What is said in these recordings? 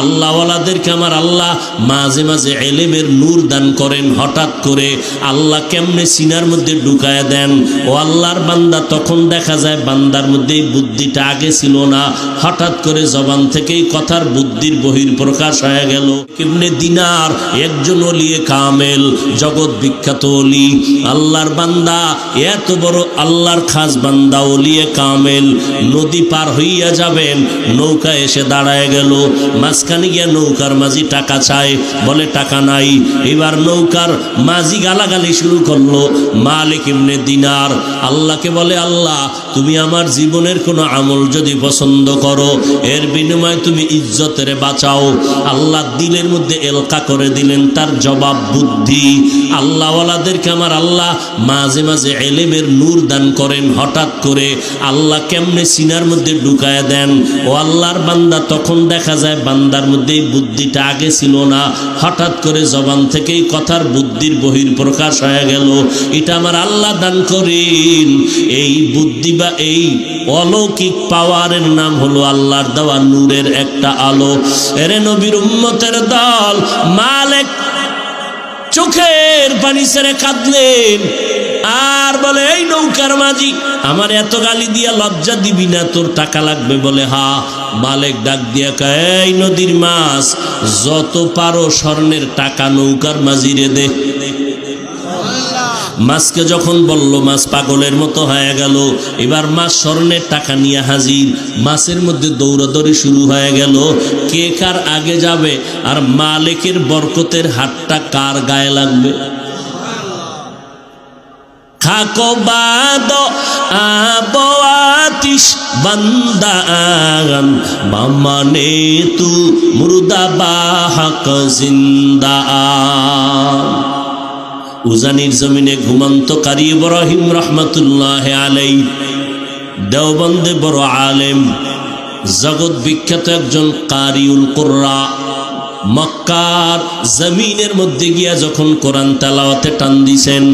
আল্লাহওয়ালাদেরকে আমার আল্লাহ মাঝে মাঝে এলেমের নূর দান করেন, হঠাৎ করে আল্লাহ কেমনে সিনার মধ্যে ঢুকায় দেন? ও আল্লাহর বান্দা, তখন দেখা যায় বান্দার মধ্যে বুদ্ধিটা আগে ছিল না। হঠাৎ করে জবান থেকেই কথার বুদ্ধির বহির প্রকাশ হয়ে গেল। কেমনে দিনার একজন অলিয়ে কামেল, জগৎ বিখ্যাত অলি। আল্লাহর বান্দা, এত বড় আল্লাহর খাস বান্দা অলিয়ে কামেল, নদী পার হইয়া যাবেন, নৌকা এসে দাঁড়ায় গেল। মাঝখানে গিয়া নৌকার মাঝি টাকা চায়, বলে, টাকা নাই। এবার নৌকার মাঝি গালাগালি শুরু করল, মালিক ইমনে দিনার, আল্লাহকে বলে, আল্লাহ, তুমি আমার জীবনের কোনো আমল যদি পছন্দ করো, এর বিনিময়ে তুমি ইজ্জতের বাঁচাও। আল্লাহ দিলের মধ্যে এলকা করে দিলেন, তার জবাব, বুদ্ধি। আল্লাহওয়ালাদেরকে আমার আল্লাহ মাঝে মাঝে এলেমের নূর দান করেন, হঠাৎ করে আল্লাহ কেমনে সিনার মধ্যে ঢুকায় দেন? ও আল্লাহর বান্দা তখন দেখা যায় বান্দার মধ্যে বুদ্ধিটা আগে ছিল না। হঠাৎ করে জবান থেকেই কথার বুদ্ধির বহির প্রকাশ হয়ে গেল। এটা আমার আল্লাহ দান করেন। এই বুদ্ধি বা এই অলৌকিক পাওয়ারের নাম হলো আল্লাহর দেওয়া নূরের একটা আলো। এরে নবীর উম্মতের দল, মালেক চোখের পানি ছেড়ে কাঁদলেন। আর বলে, এই নৌকার মাঝি, আমার এত গালি দিয়া লজ্জা দিবি না, তোর টাকা লাগবে বলে, হা মালেক ডাক দিয়া কয়, এই নদীর মাছ যত পারো স্বর্ণের টাকা নৌকার মাঝিরে দে। মাছকে যখন বলল মাছ পাগলের মতো হয়ে গেল এবার মাছ স্বর্ণের টাকা নিয়ে হাজির। মাছের মধ্যে দৌড়াদৌড়ি শুরু হয়ে গেল কে কার আগে যাবে আর মালিকের বরকতের হাতটা কার গায়ে লাগবে? খাকো বাদ আবাতিস বান্দাগান মামানে তু মুর্দা বাহক জিন্দা। উজানির জমিনে ঘুমন্ত কারি ইব্রাহিম রহমতুল্লাহ আলাই দেওবন্দে বড় আলেম, জগৎ বিখ্যাত একজন কারিউল কোর্রা। মক্কার জমিনের মধ্যে গিয়া যখন কোরআন তালাওয়াতে টান দিছেন,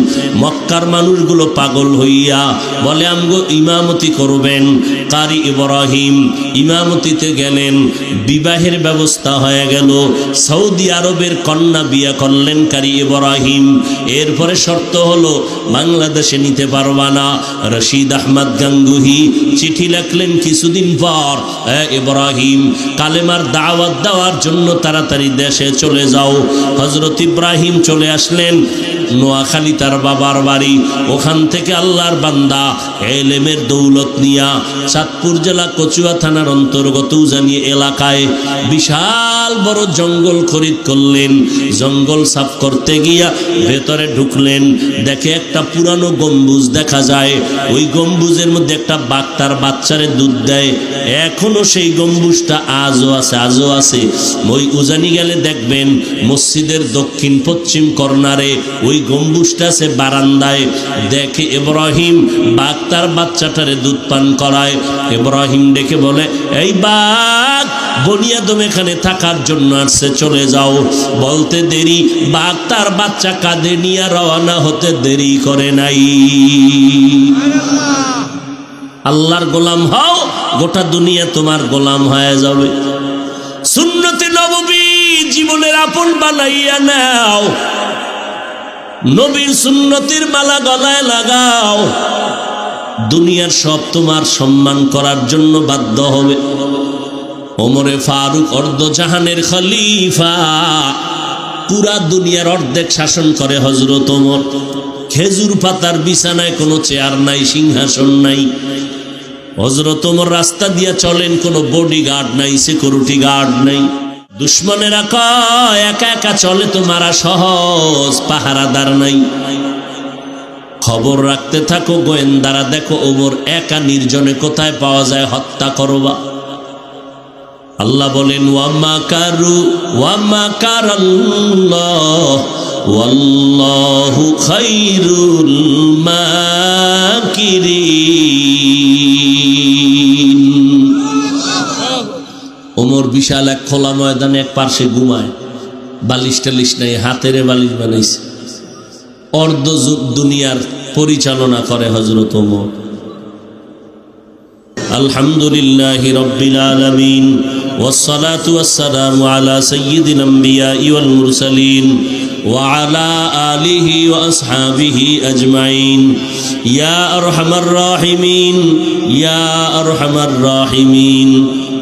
মক্কার মানুষগুলো পাগল হইয়া বলে, আমগো ইমামতি করবেন। কারি ইব্রাহিম ইমামতিতে গেলেন, বিবাহের ব্যবস্থা হয়ে গেল। সৌদি আরবের কন্যা বিয়া করলেন কারি ইব্রাহিম। এরপরে শর্ত হলো, বাংলাদেশে নিতে পারবা না। রশিদ আহমদ গাঙ্গুহি চিঠি লেখলেন কিছুদিন পর ইব্রাহিম, কালেমার দাওয়াত দেওয়ার জন্য তাড়াতাড়ি দেশে চলে যাও। হজরত ইব্রাহিম চলে আসলেন। নোয়াখালী তার বাবার বাড়ি। ওখান থেকে আল্লাহর বান্দা এলেমের দৌলত নিয়া চাঁদপুর জেলা কচুয়া থানার অন্তর্গত উজানি এলাকায় বিশাল বড় জঙ্গল খরিদ করলেন। জঙ্গল সাফ করতে গিয়া ভেতরে ঢুকলেন। দেখে একটা পুরানো গম্বুজ দেখা যায়। ওই গম্বুজের মধ্যে একটা বাঘ তার বাচ্চারে দুধ দেয়। এখনও সেই গম্বুজটা আজও আছে আজও আছে। ওই উজানি গেলে দেখবেন মসজিদের দক্ষিণ পশ্চিম কর্নারে ওই গম্বুজটা আছে বারান্দায় দেখে ইব্রাহিম বাঘ তার বাচ্চাটারে দুধ পান করায়। ইব্রাহিম ডেকে বলে, এই বাঘ, বনিয়াদম এখানে থাকার জন্য আসছে, চলে যাও। বলতে দেরি, বাঘ তার বাচ্চা কাঁধে নিয়ে রওনা হতে দেরি করে নাই। আল্লাহর গোলাম হও, গোটা দুনিয়া তোমার গোলাম হয়ে যাবে। সুন্নতি নবী জীবনের আপন বানাইয়া নাও। নবীর সুন্নতির মালা গলায় লাগাও। দুনিয়ার সব তোমার সম্মান করার জন্য বাধ্য হবে। ওমরে ফারুক অর্ধ জাহানের খলিফা। পুরা দুনিয়ার অর্ধেক শাসন করে হজরত ওমর। খেজুর পাতার বিছানায় কোনো চেয়ার নাই, সিংহাসন নাই। হজরত ওমর রাস্তা দিয়া চলেন, কোনো বডি গার্ড নাই সিকিউরিটি গার্ড নাই। দুশ্মনেরা কয়, একা একা চলে তো মারা সহজ, পাহারাদার নাই। খবর রাখতে থাকো, গোয়েন্দারা দেখো, ওমর একা নির্জনে কোথায় পাওয়া যায়, হত্যা করবা আল্লাহ বলেন ওয়াম্মা কারু ওয়াম্মা কারাল্লাহ, ওয়াল্লাহু খাইরুল মাকিরিন। ওমর বিশাল এক খোলা ময়দানে এক পার্শ্বে ঘুমায় বালিশ টালিশ নাই হাতেরে বালিশ বানাইছে অর্ধ যুগ দুনিয়ার পরিচালনা করে হজরত ওমর আলহামদুলিল্লাহ রব্বিল আলামিন والصلاة والسلام على سيد الأنبياء والمرسلين وعلى آله وأصحابه أجمعين يا أرحم الراحمين يا أرحم الراحمين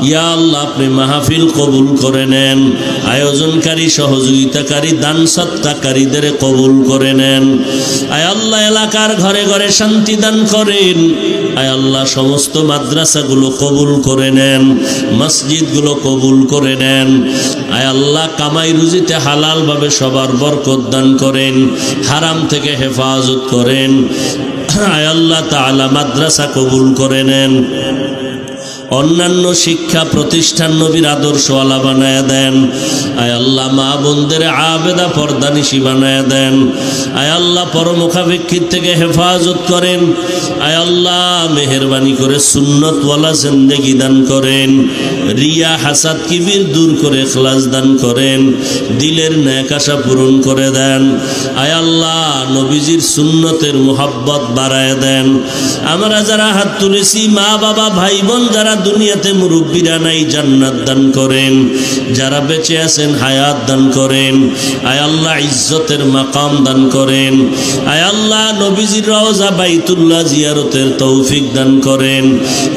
ইয়া আল্লাহ, আপনি মাহফিল কবুল করে নেন। আয়োজনকারী, সহযোগিতাকারী দান সত্তাকারীদের কবুল করে নেন। আয় আল্লাহ, এলাকার ঘরে ঘরে শান্তি দান করেন। আয় আল্লাহ, সমস্ত মাদ্রাসাগুলো কবুল করে নেন। মসজিদগুলো কবুল করে নেন। আয় আল্লাহ, কামাই রুজিতে হালালভাবে সবার বরকত দান করেন। হারাম থেকে হেফাজত করেন। আয় আল্লাহ, তাআলা মাদ্রাসা কবুল করে নেন। অন্যান্য শিক্ষা প্রতিষ্ঠান নবীর আদর্শওয়ালা বানায় দেন। আয় আল্লাহ মা বোনদের আবেদা পর্দানিশি বানায় দেন। আয় আল্লাহ পরমুখাপেক্ষিত থেকে হেফাজত করেন। আয় আল্লাহ, মেহরবানি করে সুন্নতওয়ালা জিন্দেগি দান করেন। রিয়া হাসাদ কিবির দূর করে খলাস দান করেন। দিলের ন্যাক আশা পূরণ করে দেন। আয় আল্লাহ, নবীজির সুন্নতের মোহাব্বত বাড়ায় দেন। আমরা যারা হাত তুলেছি, মা, বাবা, ভাই, বোন, যারা দুনিয়াতে মুরব্বীরা নাই, জান্নাত দান করেন। যারা বেঁচে আছেন, হায়াত দান করেন। আয় আল্লাহ, ইজ্জতের মাকাম দান করেন। আয় আল্লাহ, নবীজির রওজা বাইতুল্লাহ জিয়ারতের তৌফিক দান করেন।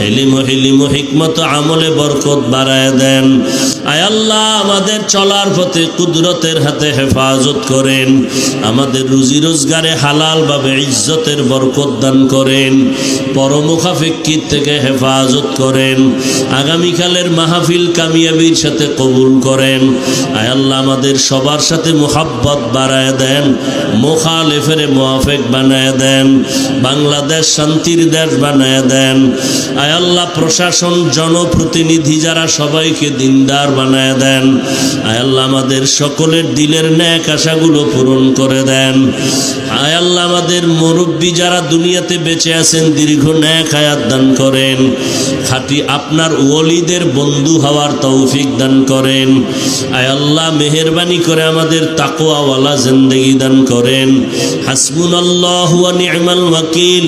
এলিম হিলিম হিকমত আমলে বরকত বাড়ায় দেন। আয় আল্লাহ, আমাদের চলার পথে কুদরতের হাতে হেফাজত করেন। আমাদের রুজি রোজগারে হালালভাবে ইজ্জতের বরকত দান করেন। পরমুখাফিক্ষির থেকে হেফাজত করেন। আগামীকালের মাহফিল কামিয়াবির সাথে কবুল করেন। আয় আল্লাহ, আমাদের সবার সাথে মোহাব্বত বাড়ায় দেন। মোখালেফের মোয়াফেক বানায় দেন। বাংলাদেশ শান্তির দেশ বানায় দেন। আয় আল্লাহ, প্রশাসন, জনপ্রতিনিধি যারা সবাইকে দিনদার বানায় দেন। আয় আল্লাহ, আমাদের সকলের দিলের ন্যাক আশাগুলো পূরণ করে দেন। আয় আল্লাহ, আমাদের মুরব্বী যারা দুনিয়াতে বেঁচে আছেন, দীর্ঘ ন্যাক হায়াত দান করেন। খাটি আপনার ওলিদের বন্ধু হওয়ার তৌফিক দান করেন। আয় আল্লাহ, মেহরবানি করে আমাদের তাকোয়াওয়ালা জিন্দগি দান করেন। হাসবুন আল্লাহ ওয়া নি'মাল ওয়াকিল।